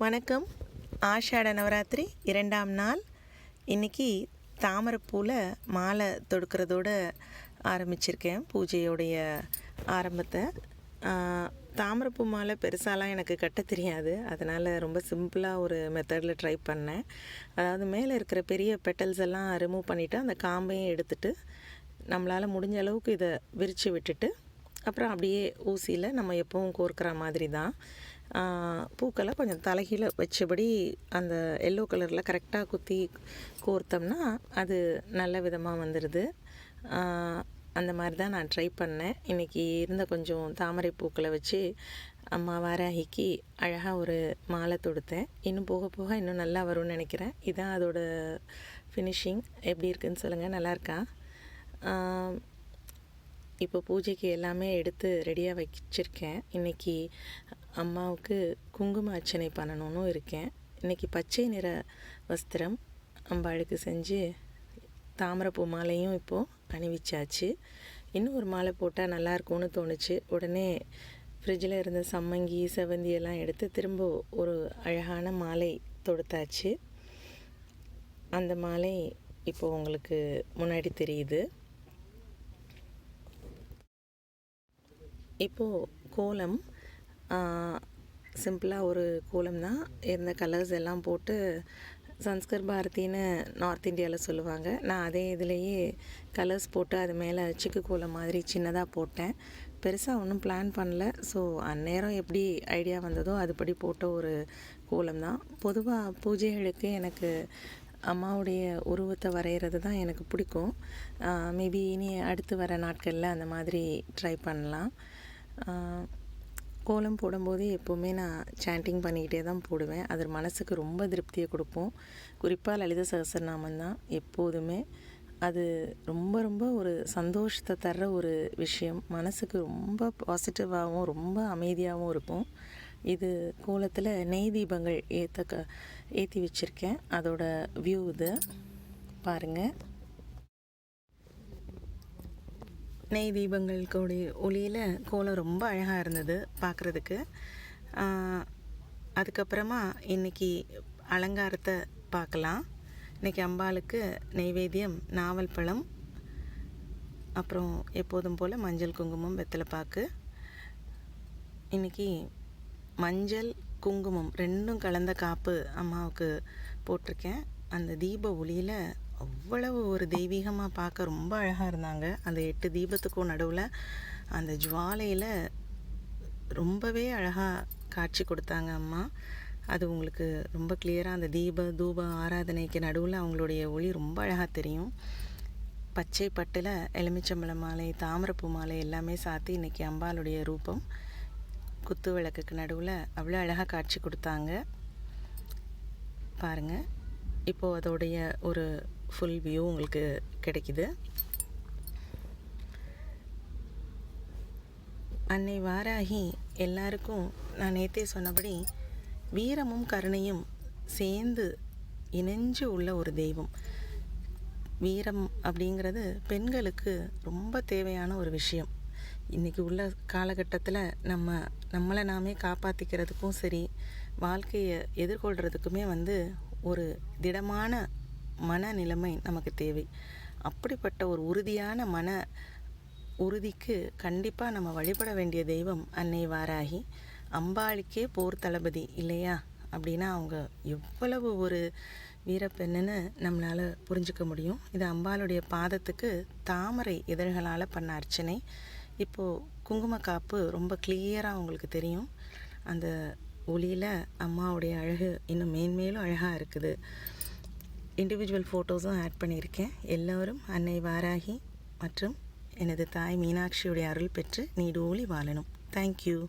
வணக்கம். ஆஷாட நவராத்திரி இரண்டாம் நாள். இன்றைக்கி தாமரைப்பூவில் மாலை தொடுக்கிறதோட ஆரம்பிச்சிருக்கேன். பூஜையோடைய ஆரம்பத்தை. தாமரைப்பூ மாலை பெருசாலாம் எனக்கு கட்ட தெரியாது. அதனால் ரொம்ப சிம்பிளாக ஒரு மெத்தடில் ட்ரை பண்ணேன். அதாவது மேலே இருக்கிற பெரிய பெட்டல்ஸ் எல்லாம் ரிமூவ் பண்ணிவிட்டு அந்த காம்பையும் எடுத்துட்டு நம்மளால் முடிஞ்ச அளவுக்கு இதை விரித்து விட்டுட்டு அப்புறம் அப்படியே ஊசியில் நம்ம எப்பவும் கோர்க்கிற மாதிரி தான். பூக்களை கொஞ்சம் தலைகீழ வச்சபடி அந்த எல்லோ கலரில் கரெக்டாக குத்தி கோர்த்தோம்னா அது நல்ல விதமாக வந்துடுது அந்த மாதிரி தான் நான் ட்ரை பண்ணேன். இன்றைக்கி இருந்த கொஞ்சம் தாமரை பூக்களை வச்சு அம்மா வாராகிக்கு அழகாக ஒரு மாலை தொடுத்தேன். இன்னும் போக போக இன்னும் நல்லா வரும்னு நினைக்கிறேன். இதான் அதோட ஃபினிஷிங் எப்படி இருக்குன்னு சொல்லுங்கள் நல்லாயிருக்கா இப்போ பூஜைக்கு எல்லாமே எடுத்து ரெடியாக வச்சிருக்கேன். இன்றைக்கி அம்மாவுக்கு குங்கும அர்ச்சனை பண்ணணும்னு இருக்கேன். இன்றைக்கி பச்சை நிற வஸ்திரம் அம்பாளுக்கு செஞ்சு தாமரைப்பூ மாலையும் இப்போது அணிவிச்சாச்சு. இன்னும் ஒரு மாலை போட்டால் நல்லாயிருக்கும்னு தோணுச்சு. உடனே ஃப்ரிட்ஜில் இருந்த சம்மங்கி செவந்தி எல்லாம் எடுத்து திரும்ப ஒரு அழகான மாலை தொடுத்தாச்சு. அந்த மாலை இப்போது உங்களுக்கு முன்னாடி தெரியுது. இப்போது கோலம் சிம்பிளாக ஒரு கோலம் தான். இருந்த கலர்ஸ் எல்லாம் போட்டு சன்ஸ்கர் பாரதின்னு நார்த் இந்தியாவில் சொல்லுவாங்க. நான் அதே இதுலேயே கலர்ஸ் போட்டு அது மேலே சிக்கு கோலம் மாதிரி சின்னதாக போட்டேன். பெருசாக ஒன்றும் பிளான் பண்ணல. ஸோ அந்நேரம் எப்படி ஐடியா வந்ததோ அதுபடி போட்ட ஒரு கோலம் தான். பொதுவாக பூஜைகளுக்கு எனக்கு அம்மாவுடைய உருவத்தை வரைகிறது தான் எனக்கு பிடிக்கும். மேபி இனி அடுத்து வர நாட்களில் அந்த மாதிரி ட்ரை பண்ணலாம். கோலம் போடும்போது எப்போவுமே நான் சாண்டிங் பண்ணிக்கிட்டே தான் போடுவேன். அது மனசுக்கு ரொம்ப திருப்தியை கொடுக்கும். குறிப்பாக லலித சகசரநாமம் தான் எப்போதுமே. அது ரொம்ப ரொம்ப ஒரு சந்தோஷத்தை தர்ற ஒரு விஷயம். மனசுக்கு ரொம்ப பாசிட்டிவாகவும் ரொம்ப அமைதியாகவும் இருக்கும். இது கோலத்தில் நெய் தீபங்கள் ஏற்ற க ஏற்றி வச்சுருக்கேன். அதோட வியூ இது. பாருங்கள் நெய் தீபங்களுடைய ஒளியில் கோலம் ரொம்ப அழகாக இருந்தது பார்க்குறதுக்கு அதுக்கப்புறமா இன்றைக்கி அலங்காரத்தை பார்க்கலாம் இன்றைக்கி அம்பாளுக்கு நெய்வேத்தியம் நாவல் பழம் அப்புறம் எப்போதும் போல் மஞ்சள் குங்குமம் வெத்தலைப்பாக்கு இன்றைக்கி மஞ்சள் குங்குமம் ரெண்டும் கலந்த காப்பு அம்மாவுக்கு போட்டிருக்கேன். அந்த தீப ஒளியில் அவ்வளவு ஒரு தெய்வீகமாக பார்க்க ரொம்ப அழகாக இருந்தாங்க. அந்த எட்டு தீபத்துக்கும் நடுவில் அந்த ஜுவாலையில் ரொம்பவே அழகாக காட்சி கொடுத்தாங்க அம்மா. அது உங்களுக்கு ரொம்ப கிளியராக அந்த தீப தூப ஆராதனைக்கு நடுவில் அவங்களுடைய ஒளி ரொம்ப அழகாக தெரியும். பச்சை பட்டில் எலுமிச்சம்பழம் மாலை தாமரப்பூ மாலை எல்லாமே சாத்தி இன்றைக்கி அம்பாளுடைய ரூபம். குத்து விளக்குக்கு நடுவில் அவ்வளோ அழகாக காட்சி கொடுத்தாங்க. பாருங்கள் இப்போது அதோடைய ஒரு ஃபுல் வியூ உங்களுக்கு கிடைக்குது. அன்னை வாராகி எல்லாருக்கும் நான் நேற்றே சொன்னபடி வீரமும் கருணையும் சேர்ந்து இணைஞ்சு உள்ள ஒரு தெய்வம். வீரம் அப்படிங்கிறது பெண்களுக்கு ரொம்ப தேவையான ஒரு விஷயம். இன்றைக்கி உள்ள காலகட்டத்தில் நம்ம நம்மளை நாமே காப்பாற்றிக்கிறதுக்கும் சரி வாழ்க்கையை எதிர்கொள்கிறதுக்குமே வந்து ஒரு திடமான மனநிலைமை நமக்கு தேவை. அப்படிப்பட்ட ஒரு உறுதியான மன உறுதிக்கு கண்டிப்பாக நம்ம வழிபட வேண்டிய தெய்வம் அன்னை வாராகி. அம்பாளுக்கே போர் தளபதி இல்லையா? அப்படின்னா அவங்க எவ்வளவு ஒரு வீரப்பெண்ணுன்னு நம்மளால் புரிஞ்சுக்க முடியும். இது அம்பாளுடைய பாதத்துக்கு தாமரை இதழ்களால் பண்ண அர்ச்சனை. இப்போது குங்குமக்காப்பு ரொம்ப கிளியராக உங்களுக்கு தெரியும். அந்த ஒளியில் அம்மாவுடைய அழகு இன்னும் மேன்மேலும் அழகாக இருக்குது. இண்டிவிஜுவல் ஃபோட்டோஸும் ஆட் பண்ணியிருக்கேன். எல்லோரும் அன்னை வாராகி மற்றும் எனது தாய் மீனாட்சியுடைய அருள் பெற்று நீடூழி வாழணும். தேங்க்யூ